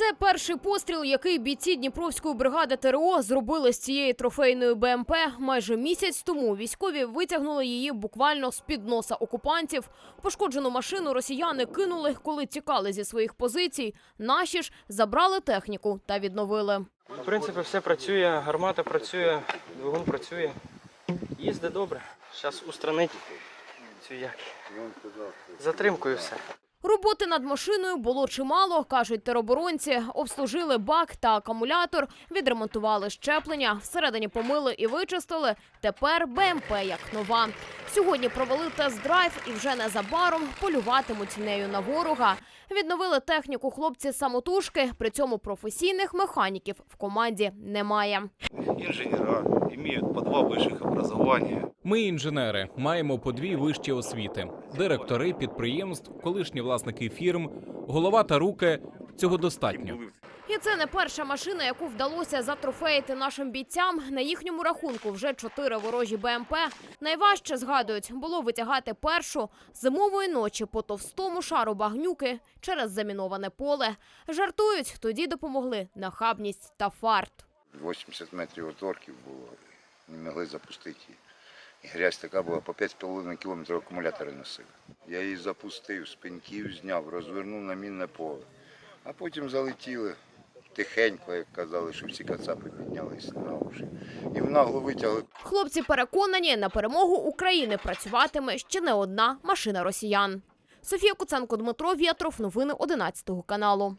Це перший постріл, який бійці Дніпровської бригади ТРО зробили з цієї трофейної БМП. Майже місяць тому військові витягнули її буквально з під носа окупантів. Пошкоджену машину росіяни кинули, коли тікали зі своїх позицій. Наші ж забрали техніку та відновили. В принципі, все працює, гармата працює, двигун працює. Їздить добре. Зараз устранить цю як. Затримкою все. Роботи над машиною було чимало, кажуть тероборонці. Обслужили бак та акумулятор, відремонтували щеплення, всередині помили і вичистили. Тепер БМП як нова. Сьогодні провели тест-драйв і вже незабаром полюватимуть нею на ворога. Відновили техніку хлопці самотужки. При цьому професійних механіків в команді немає. инженера, имеют по два высших образования. Ми інженери маємо по дві вищі освіти: директори підприємств, колишні власники фірм, голова та руки. Цього достатньо. І це не перша машина, яку вдалося затрофеїти нашим бійцям. На їхньому рахунку вже чотири ворожі БМП. Найважче згадують було витягати першу зимової ночі по товстому шару багнюки через заміноване поле. Жартують, тоді допомогли нахабність та фарт. 80 метрів від було, не могли запустити її. І грязь така була, по 5,5 кілометрів акумулятори носили. Я її запустив, з пеньків зняв, розвернув на мінне поле. А потім залетіли тихенько, як казали, що всі кацапи піднялись на уші. І в наглу витягли Хлопці переконані, на перемогу України працюватиме ще не одна машина росіян. Софія Куценко, Дмитро Вєтров. Новини 11 каналу.